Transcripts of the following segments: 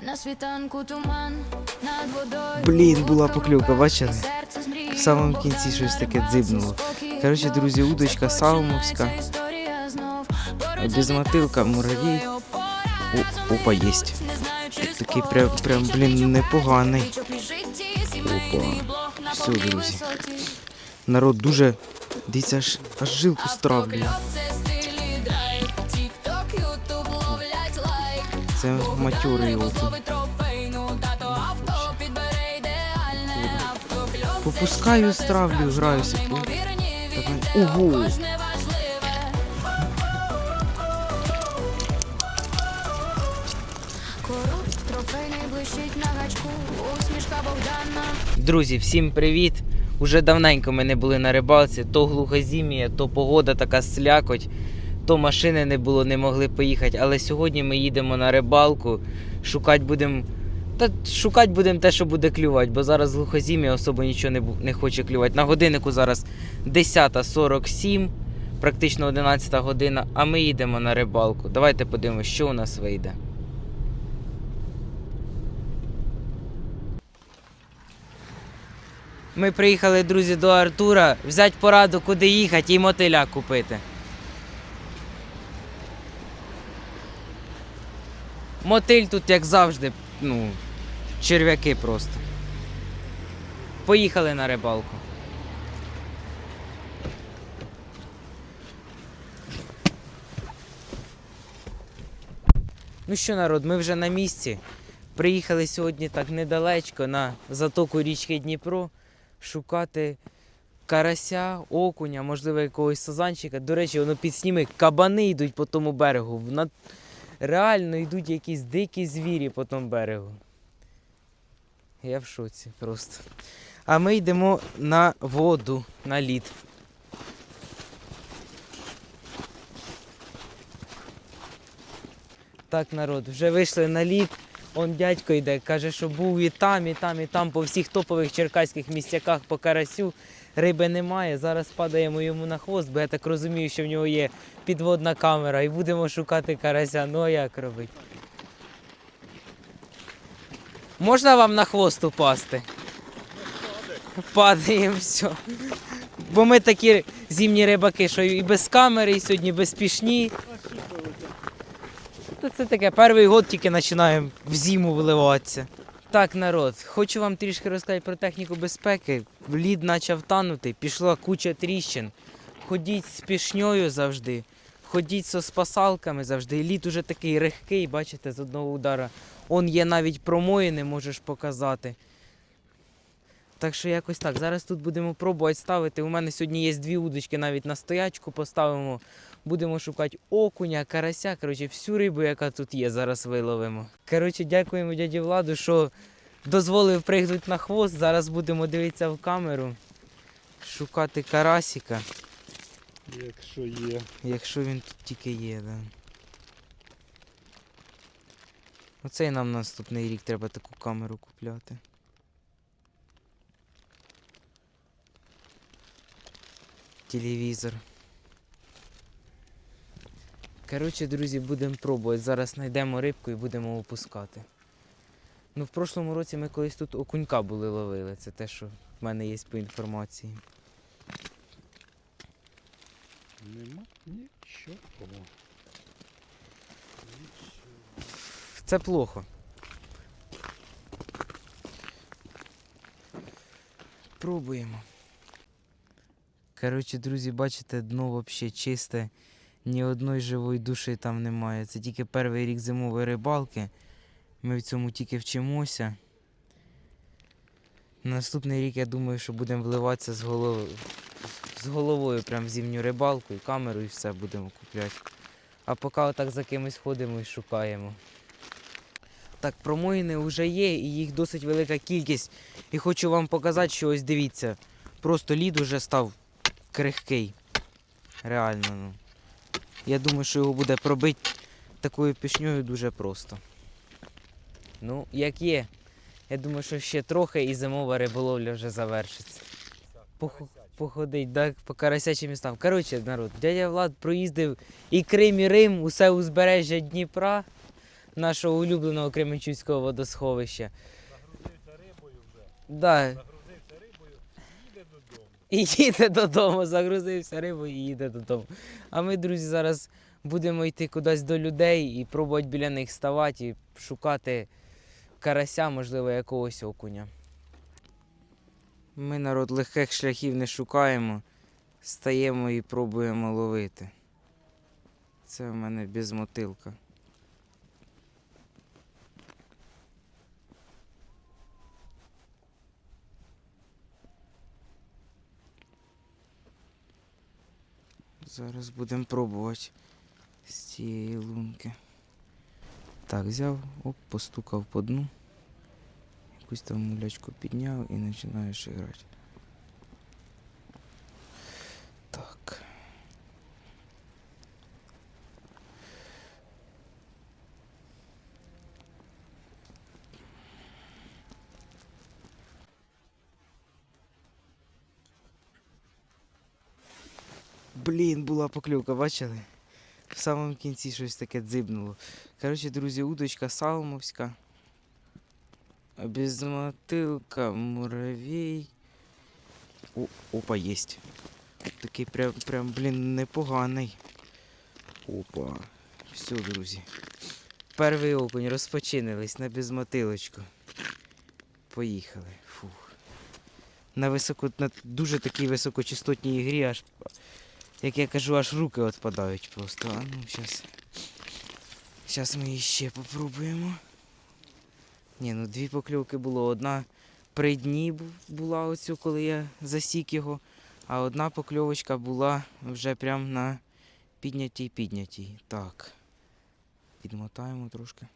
На світанку туман над водою. Блін, була покльовка, бачили? В самому кінці щось таке дзибнуло. Коротше, друзі, удочка саумовська, безмотилка, муравій. О, опа, єсть. Такий прям, прям, блін, непоганий. Опа. Все, друзі. Народ дуже, дивіться, аж, аж жилку стравлює. Це матюрий окунь. Попускаю, стравлю, граюся. Давай. Ого! Друзі, всім привіт! Уже давненько ми не були на рибалці, то глухозім'я, то погода така слякоть, то машини не було, не могли поїхати. Але сьогодні ми їдемо на рибалку, шукати будемо. Та шукати будемо те, що буде клювати, бо зараз глухозім'я особо нічого не, не хоче клювати. На годиннику зараз 10.47, практично 11 година, а ми їдемо на рибалку. Давайте подивимося, що у нас вийде. Ми приїхали, друзі, до Артура взяти пораду, куди їхати і мотиля купити. Мотиль тут, як завжди, ну, черв'яки просто. Поїхали на рибалку. Ну що, народ, ми вже на місці. Приїхали сьогодні так недалечко на затоку річки Дніпро шукати карася, окуня, можливо, якогось сазанчика. До речі, воно підсніми, кабани йдуть по тому берегу. Реально йдуть якісь дикі звірі по тому берегу. Я в шоці просто. А ми йдемо на воду, на лід. Так, народ, вже вийшли на лід. Он дядько йде, каже, що був і там, і там, і там, по всіх топових черкаських місцяках по карасю. Риби немає. Зараз падаємо йому на хвост, бо я так розумію, що в нього є підводна камера, і будемо шукати карася. Ну а як робити? Можна вам на хвост упасти? Падаємо все. Бо ми такі зимні рибаки, що і без камери, і сьогодні безпішні. Це таке, перший год тільки починаємо в зиму виливатися. Так, народ, хочу вам трішки розказати про техніку безпеки. Лід почав танути, пішла куча тріщин. Ходіть з пішньою завжди, ходіть зі спасалками завжди. Лід уже такий рихкий, бачите, з одного удара. Он є навіть промоїни, можеш показати. Так що якось так. Зараз тут будемо пробувати ставити. У мене сьогодні є дві удочки, навіть на стоячку поставимо. Будемо шукати окуня, карася. Коротше, всю рибу, яка тут є, зараз виловимо. Коротше, дякуємо дяді Владу, що дозволив пригнути на хвост. Зараз будемо дивитися в камеру, шукати карасика, Якщо є. якщо він тут тільки є. Да. Оцей нам наступний рік треба таку камеру купляти. Телевізор. Коротше, друзі, будемо пробувати. Зараз знайдемо рибку і будемо опускати. Ну, в прошлому році ми колись тут окунька були ловили. Це те, що в мене є по інформації. Нема нічого. Це плохо. Пробуємо. Коротше, друзі, бачите, дно взагалі чисте. Ні одної живої душі там немає. Це тільки перший рік зимової рибалки. Ми в цьому тільки вчимося. Наступний рік, я думаю, що будемо вливатися з голови. З головою прям в зимню рибалку і камеру, і все будемо купляти. А поки отак за кимось ходимо і шукаємо. Так, промоїни вже є, і їх досить велика кількість. І хочу вам показати, що ось дивіться. Просто лід уже став крихкий. Реально, ну. Я думаю, що його буде пробити такою пішньою дуже просто. Ну, як є. Я думаю, що ще трохи і зимова риболовля вже завершиться. Пох- Походить, так, по карасячим містам. Коротше, народ, дядя Влад проїздив і Крим, і Рим, усе узбережжя Дніпра. нашого улюбленого Кременчуцького водосховища. Загрузився рибою вже. Да. Загрузився рибою, їде додому. І їде додому, загрузився рибою і їде додому. А ми, друзі, зараз будемо йти кудись до людей і пробувати біля них ставати і шукати карася, можливо, якогось окуня. Ми народ легких шляхів не шукаємо, стаємо і пробуємо ловити. Це в мене безмотилка. Зараз будемо пробувати з цієї лунки. Так, взяв, оп, постукав по дну. Якусь там мулячку підняв і починаєш грати. Так. Блін, була покльовка, бачили? В самому кінці щось таке дзибнуло. Коротше, друзі, удочка салмовська. Безмотилка, муравей. О, опа, єсть. Такий прям, прям, блін, непоганий. Опа. Все, друзі. Перший окунь розпочинились на безмотилочку. Поїхали. Фух. На високо, на дуже такій високочастотній ігрі аж як я кажу, аж руки відпадають просто. А ну, зараз. Зараз ми іще попробуємо. Ні, ну дві покльовки було. Одна при дні була оцю, коли я засік його, а одна покльовочка була вже прям на піднятій піднятій. Так. Підмотаємо трошки.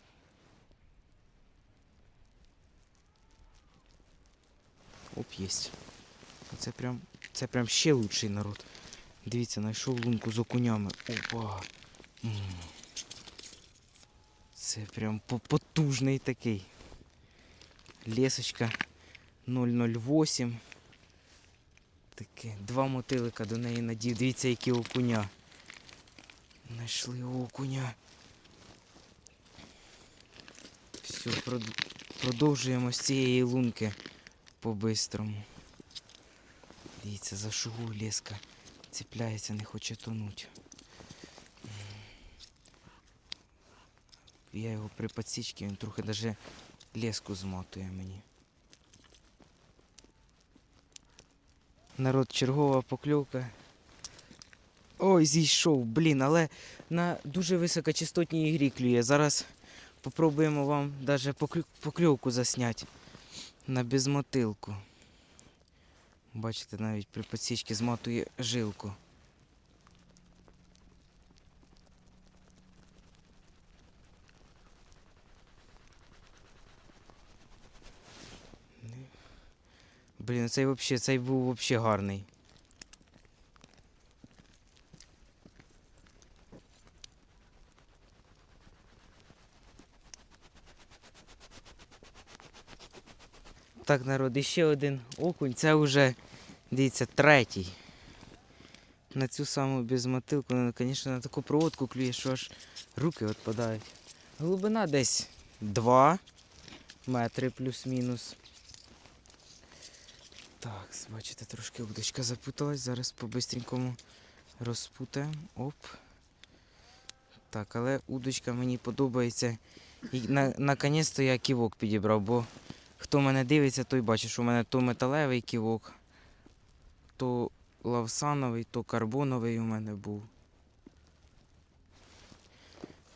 Оп, єсть. Це прям, це прям ще лучший народ. Дивіться, знайшов лунку з окунями. Опа. Це прям потужний такий. Лесочка 008. Таке. Два мотилика до неї надів. Дивіться, які окуня. Знайшли окуня. Все, продовжуємо з цієї лунки по-бистрому. Дивіться, за шугу леска. Цепляється, не хоче тонуть. Я його при підсічці, він трохи даже леску змотує мені. Народ, чергова покльовка. Ой, зійшов, блін, але на дуже високочастотній ігрі клює. Зараз попробуємо вам поклю- покльовку засняти на безмотилку. Бачите, навіть при підсічці зматує жилку. Блін, цей взагалі, цей був взагалі гарний. Так, народ, іще один окунь. Це вже, дивіться, третій. На цю саму безмотилку, ну, звісно, на таку проводку клює, що аж руки відпадають. Глибина десь 2 метри плюс-мінус. Так, бачите, трошки удочка запуталась. Зараз по-бистренькому розпутаємо. Оп. Так, але удочка мені подобається. І на, наконець-то я ківок підібрав, бо Хто мене дивиться, той бачить, що у мене то металевий ківок, то лавсановий, то карбоновий у мене був.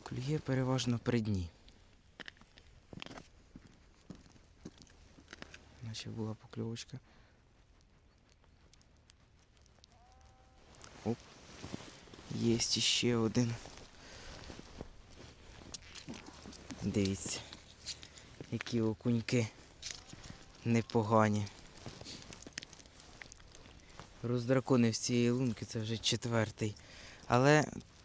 Клює переважно при дні. Наче була покльовочка. Оп. Єсть іще один. Дивіться, які окуньки непогані. Роздраконив з цієї лунки, це вже четвертий. Але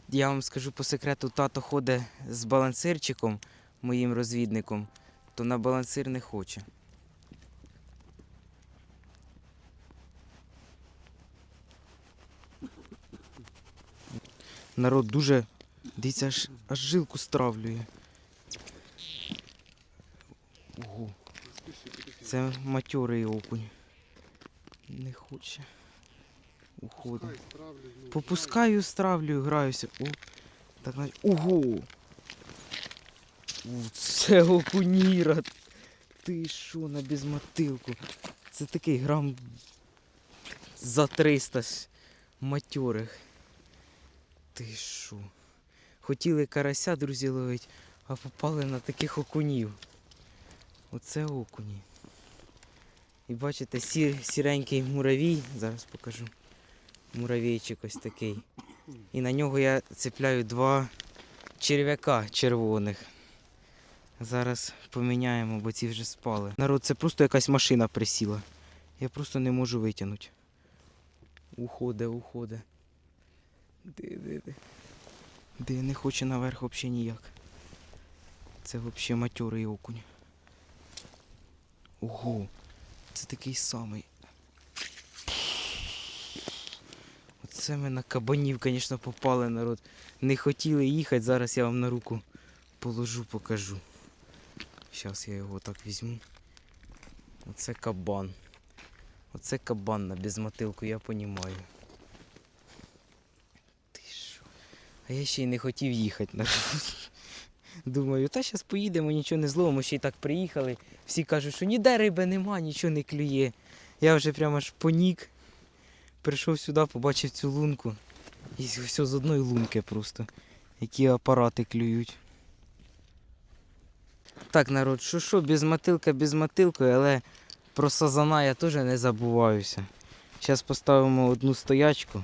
я вам скажу по секрету, тато ходить з балансирчиком, моїм розвідником, то на балансир не хоче. Народ дуже, дивіться, аж, аж жилку стравлює. Це матьорий окунь. Не хоче. Уходить. Попускаю, стравлю, граюся. О, так навіть. Ого! У, Це окуніра. Ти що на безмотилку? Це такий грам за 300 ж матьорих. Ти що? Хотіли карася, друзі, ловить, а попали на таких окунів. Оце окуні. І бачите, сір, сіренький муравій, зараз покажу. Муравійчик ось такий. І на нього я цепляю два черв'яка червоних. Зараз поміняємо, бо ці вже спали. Народ, це просто якась машина присіла. Я просто не можу витягнути. Уходе, уходе. Де, де, де. Де не хоче наверх взагалі ніяк. Це взагалі матьорий окунь. Ого, це такий самий. Оце ми на кабанів, звісно, попали, народ. Не хотіли їхати, зараз я вам на руку положу, покажу. Зараз я його так візьму. Оце кабан. Оце кабан на безмотилку, я понімаю. Ти що? А я ще й не хотів їхати. народ. Думаю, та зараз поїдемо, нічого не зловимо, ще й так приїхали. Всі кажуть, що ніде риби нема, нічого не клює. Я вже прямо аж понік. Прийшов сюди, побачив цю лунку. І все з одної лунки просто. Які апарати клюють. Так, народ, що що, без мотилка, без мотилки, але про сазана я теж не забуваюся. Зараз поставимо одну стоячку.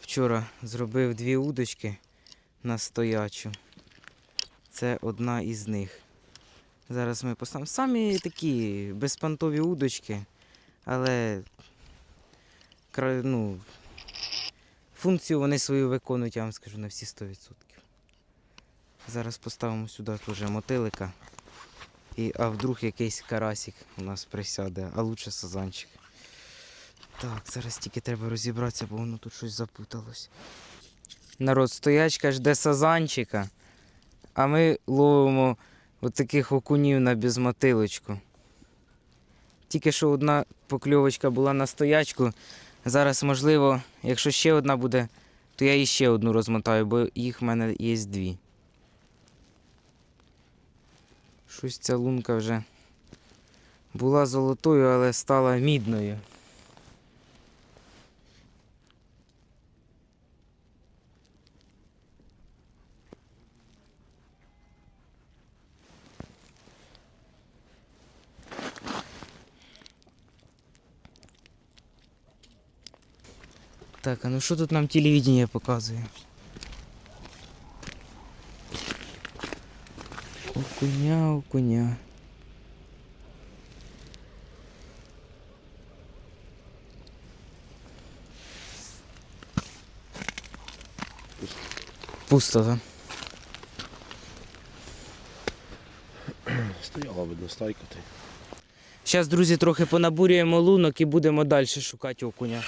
Вчора зробив дві удочки на стоячу. Це одна із них. Зараз ми поставимо самі такі безпантові удочки, але ну, функцію вони свою виконують, я вам скажу, на всі 100%. Зараз поставимо сюди теж мотилика. І, а вдруг якийсь карасик у нас присяде, а лучше сазанчик. Так, зараз тільки треба розібратися, бо воно тут щось запуталось. Народ, стоячка жде сазанчика, а ми ловимо от окунів на безмотилочку. Тільки що одна покльовочка була на стоячку. Зараз, можливо, якщо ще одна буде, то я іще одну розмотаю, бо їх в мене є дві. Щось ця лунка вже була золотою, але стала мідною. Так, а ну що тут нам телевидение показує? Окуня, окуня. Пусто, так? Стояла видно стайка ти. Зараз, друзі, трохи понабурюємо лунок і будемо далі шукати окуня.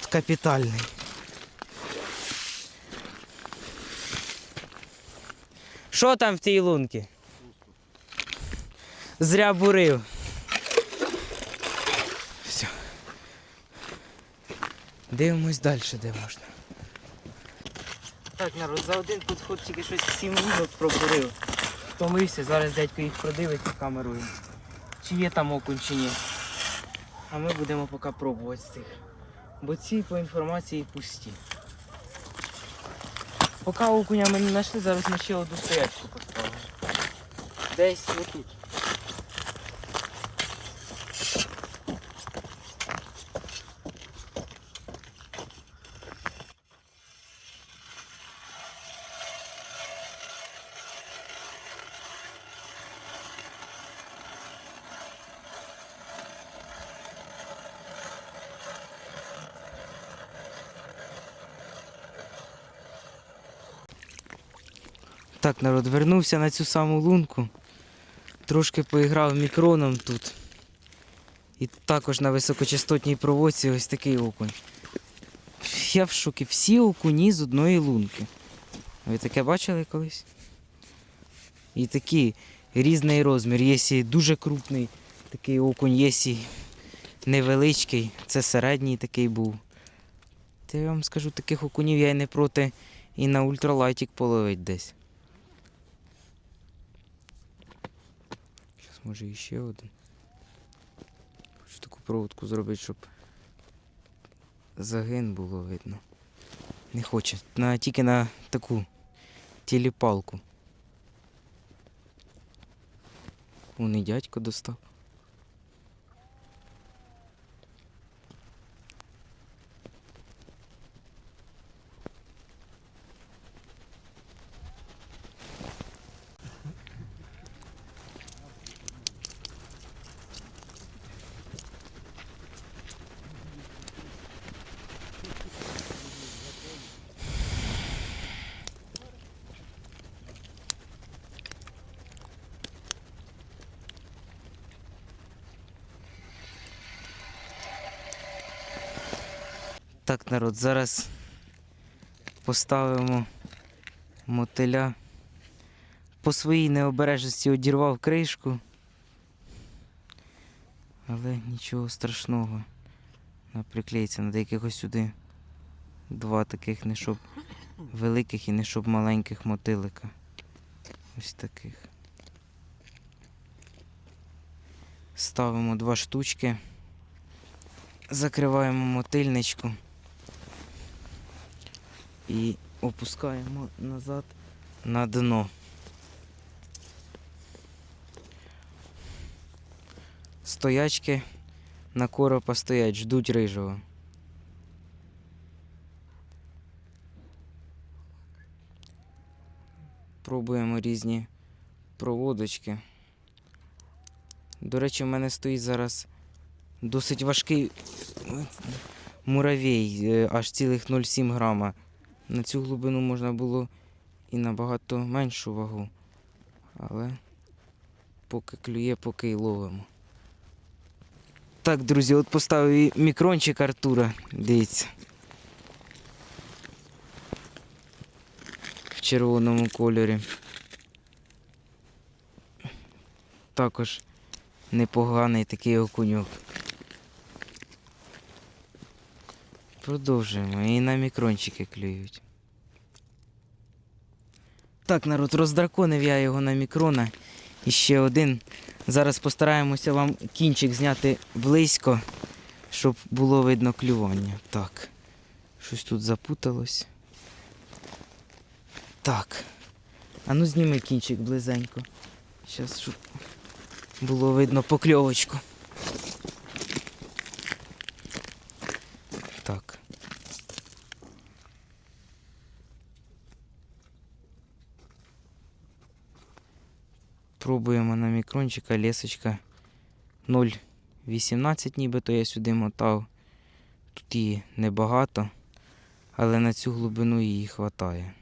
Льот капітальний. Що там в тій лунці? Зря бурив. Все. Дивимось далі, де можна. Так, народ, за один підход тільки щось 7 минут пробурив. Втомився, зараз дядько їх продивиться камерою. Чи є там окунь, чи ні. А ми будемо поки пробувати з цих. Бо ці по інформації пусті. Поки окуня ми не знайшли, зараз ми ще одну стоячку поставимо. Десь отут. Так, народ, вернувся на цю саму лунку. Трошки поіграв мікроном тут. І також на високочастотній проводці ось такий окунь. Я в шокі. Всі окуні з одної лунки. Ви таке бачили колись? І такий різний розмір. Є і дуже крупний такий окунь, є і невеличкий. Це середній такий був. Та я вам скажу, таких окунів я й не проти і на ультралайтік половить десь. Може іще один. Хочу таку проводку зробити, щоб загин було видно. Не хоче. На, тільки на таку тіліпалку. Вони дядько достав. Народ, зараз поставимо мотиля. По своїй необережності одірвав кришку. Але нічого страшного. Приклеїться на якихось сюди два таких, не щоб великих і не щоб маленьких мотилика. Ось таких. Ставимо два штучки. Закриваємо мотильничку і опускаємо назад на дно. Стоячки на коропа стоять, ждуть рижого. Пробуємо різні проводочки. До речі, в мене стоїть зараз досить важкий муравей, е, аж цілих 0,7 грама. На цю глибину можна було і набагато меншу вагу. Але поки клює, поки й ловимо. Так, друзі, от поставив і мікрончик Артура. Дивіться. В червоному кольорі. Також непоганий такий окуньок. Продовжуємо. І на мікрончики клюють. Так, народ, роздраконив я його на мікрона. І ще один. Зараз постараємося вам кінчик зняти близько, щоб було видно клювання. Так. Щось тут запуталось. Так. А ну зніми кінчик близенько. Зараз, щоб було видно покльовочку. Так. Пробуємо на мікрончика лесочка 0,18 нібито я сюди мотав. Тут її небагато, але на цю глибину її вистачає.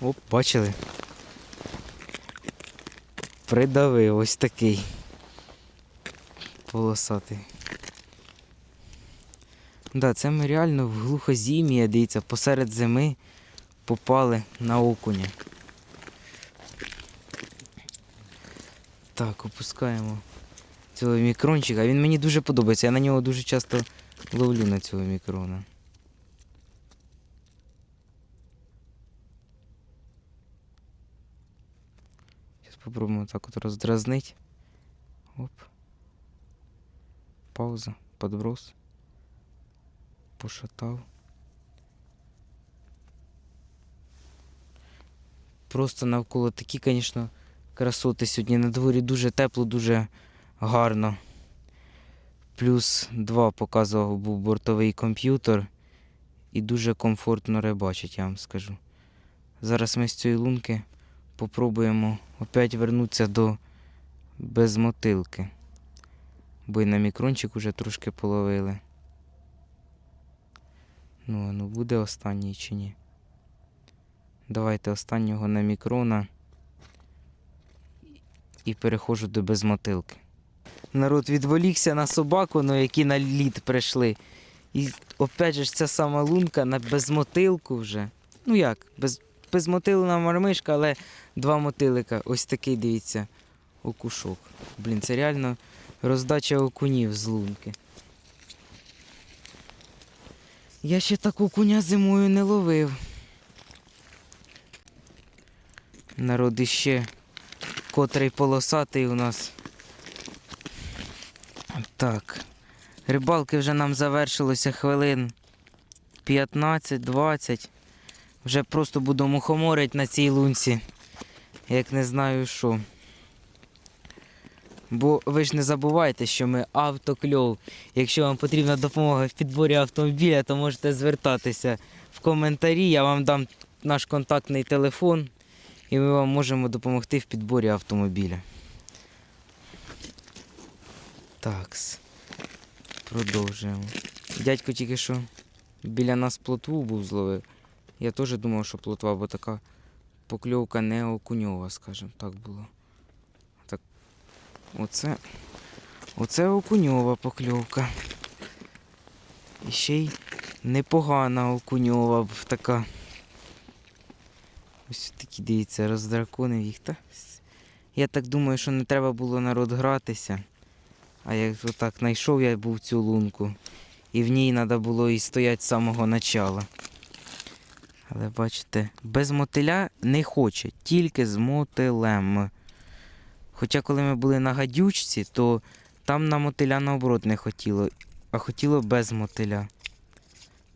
Оп, бачили? Придавив ось такий полосатий. Да, це ми реально в глухозім'я, дивіться, посеред зими попали на окуня. Так, опускаємо цього мікрончика. Він мені дуже подобається. Я на нього дуже часто ловлю на цього мікрона. Зараз спробуємо так от роздразнити. Оп. Пауза, подброс. Пошатав. Просто навколо такі, звісно, красоти сьогодні. На дворі дуже тепло, дуже гарно. Плюс 2 показував був бортовий комп'ютер. І дуже комфортно рибачить, я вам скажу. Зараз ми з цієї лунки попробуємо опять вернутися до безмотилки. Бо і на мікрончик уже трошки половили. Ну, ну буде останній чи ні? Давайте останнього на мікрона. І переходжу до безмотилки. Народ відволікся на собаку, ну, які на лід прийшли. І опять же ця сама лунка на безмотилку вже. Ну як, без, безмотилена мармишка, але два мотилика. Ось такий, дивіться, окушок. Блін, це реально роздача окунів з лунки. Я ще так окуня зимою не ловив. Народ іще котрий полосатий у нас. Так. Рибалки вже нам завершилося хвилин 15-20. Вже просто буду мухоморить на цій лунці. Як не знаю що. Бо ви ж не забувайте, що ми автокльов. Якщо вам потрібна допомога в підборі автомобіля, то можете звертатися в коментарі. Я вам дам наш контактний телефон, і ми вам можемо допомогти в підборі автомобіля. Такс. Продовжуємо. Дядько тільки що біля нас плотву був зловив. Я теж думав, що плотва, бо така покльовка не окуньова, скажімо, так було. Оце. Оце окуньова покльовка. І ще й непогана окуньова така. Ось такі, дивіться, роздраконив їх. Та? Я так думаю, що не треба було народ гратися. А як отак знайшов я був цю лунку, і в ній треба було і стояти з самого начала. Але бачите, без мотиля не хоче, тільки з мотилем. Хоча коли ми були на гадючці, то там на мотиля наоборот не хотіло, а хотіло без мотиля.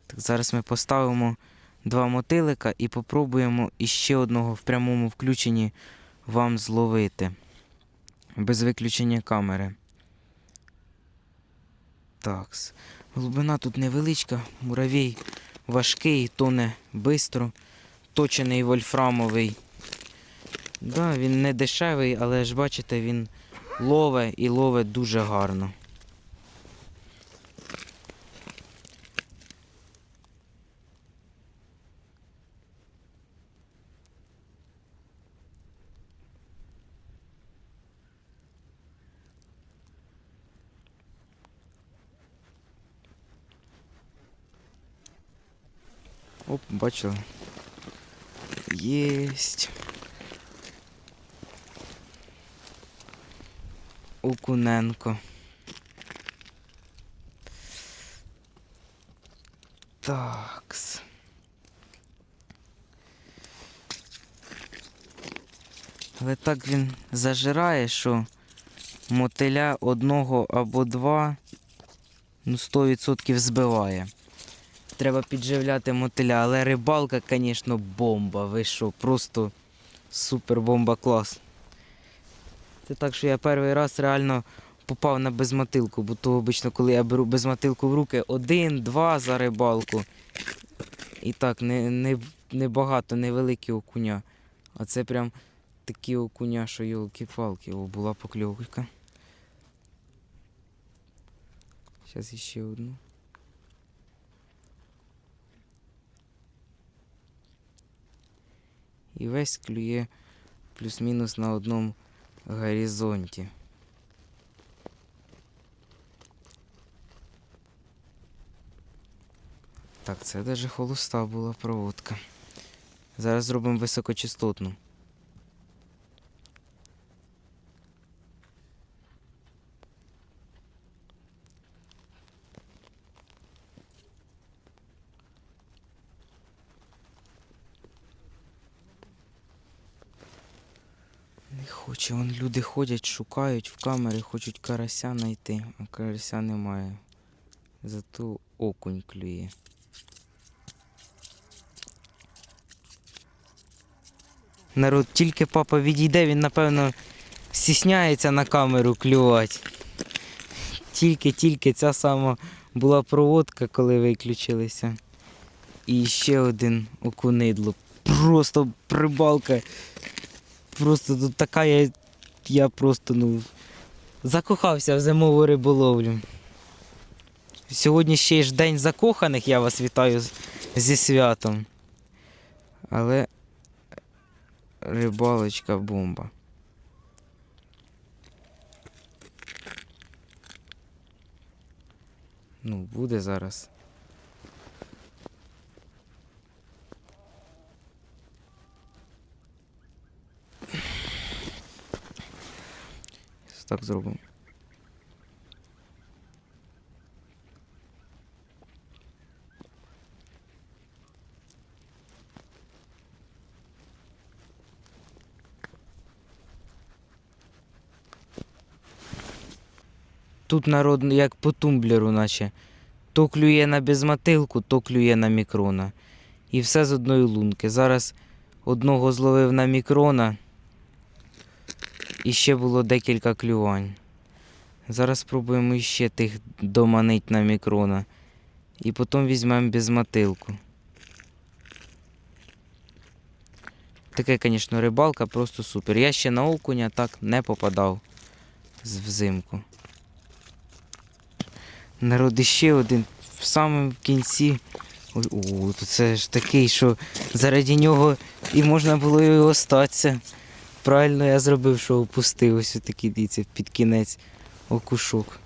Так, зараз ми поставимо два мотилика і попробуємо іще одного в прямому включенні вам зловити. Без виключення камери. Такс. Глибина тут невеличка, муравій важкий, тоне бистро, точений вольфрамовий. Да, він не дешевий, але ж бачите, він лове і лове дуже гарно. Оп, бачили. Єсть. Окуненко. Такс. Але так він зажирає, що мотиля одного або два ну 100% збиває. Треба підживляти мотиля, але рибалка, звісно, бомба. Ви що, просто супер бомба клас. Це так, що я перший раз реально попав на безмотилку, бо то обично, коли я беру безмотилку в руки, один, два за рибалку. І так, не, не, не багато, невеликі окуня. А це прям такі окуня, що йолки-палки, о, була покльовка. Зараз іще одну. І весь клює плюс-мінус на одному горизонті. Так, це навіть холоста була проводка. Зараз зробимо високочастотну. Не хоче, вон люди ходять, шукають в камері, хочуть карася знайти, а карася немає. Зато окунь клює. Народ, тільки папа відійде, він напевно стісняється на камеру клювати. Тільки-тільки ця сама була проводка, коли виключилися. І ще один окунидло. Просто прибалка. Просто тут така я. Я просто ну. Закохався в зимову риболовлю. Сьогодні ще ж день закоханих, я вас вітаю зі святом. Але рибалочка бомба. Ну, буде зараз. Так зробимо. Тут народ як по тумблеру, наче. То клює на безмотилку, то клює на мікрона. І все з одної лунки. Зараз одного зловив на мікрона. І ще було декілька клювань. Зараз спробуємо іще тих доманить на мікрона. І потім візьмемо безмотилку. Таке, звісно, рибалка просто супер. Я ще на окуня так не попадав взимку. Народ іще один в самому кінці. Ой, о, це ж такий, що заради нього і можна було і остатися. Правильно я зробив, що опустив ось такий, дивіться, під кінець окушок.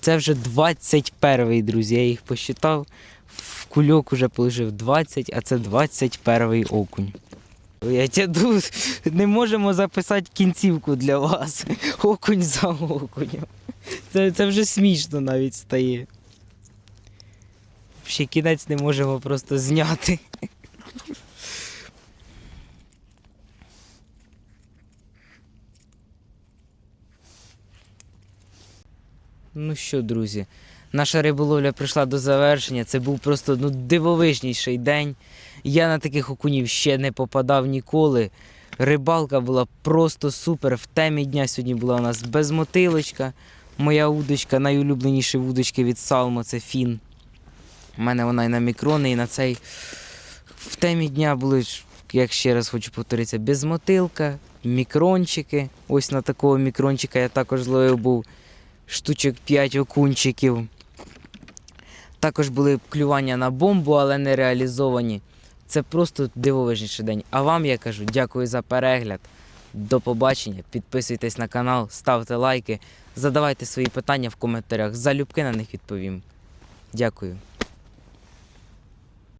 Це вже 21-й, друзі. Я їх посчитав. В кульок уже положив 20, а це 21-й окунь. Я тяду, не можемо записати кінцівку для вас. Окунь за окунем. Це, це вже смішно навіть стає. Ще кінець не можемо просто зняти. Ну що, друзі, наша риболовля прийшла до завершення. Це був просто ну, дивовижніший день. Я на таких окунів ще не попадав ніколи. Рибалка була просто супер. В темі дня сьогодні була у нас безмотилочка. Моя удочка, найулюбленіші вудочки від Салмо це фін. У мене вона і на мікрони, і на цей. В темі дня були, як ще раз хочу повторитися, безмотилка, мікрончики. Ось на такого мікрончика я також зловив був штучок 5 окунчиків. Також були клювання на бомбу, але не реалізовані. Це просто дивовижніший день. А вам я кажу дякую за перегляд. До побачення. Підписуйтесь на канал, ставте лайки, задавайте свої питання в коментарях. Залюбки на них відповім. Дякую.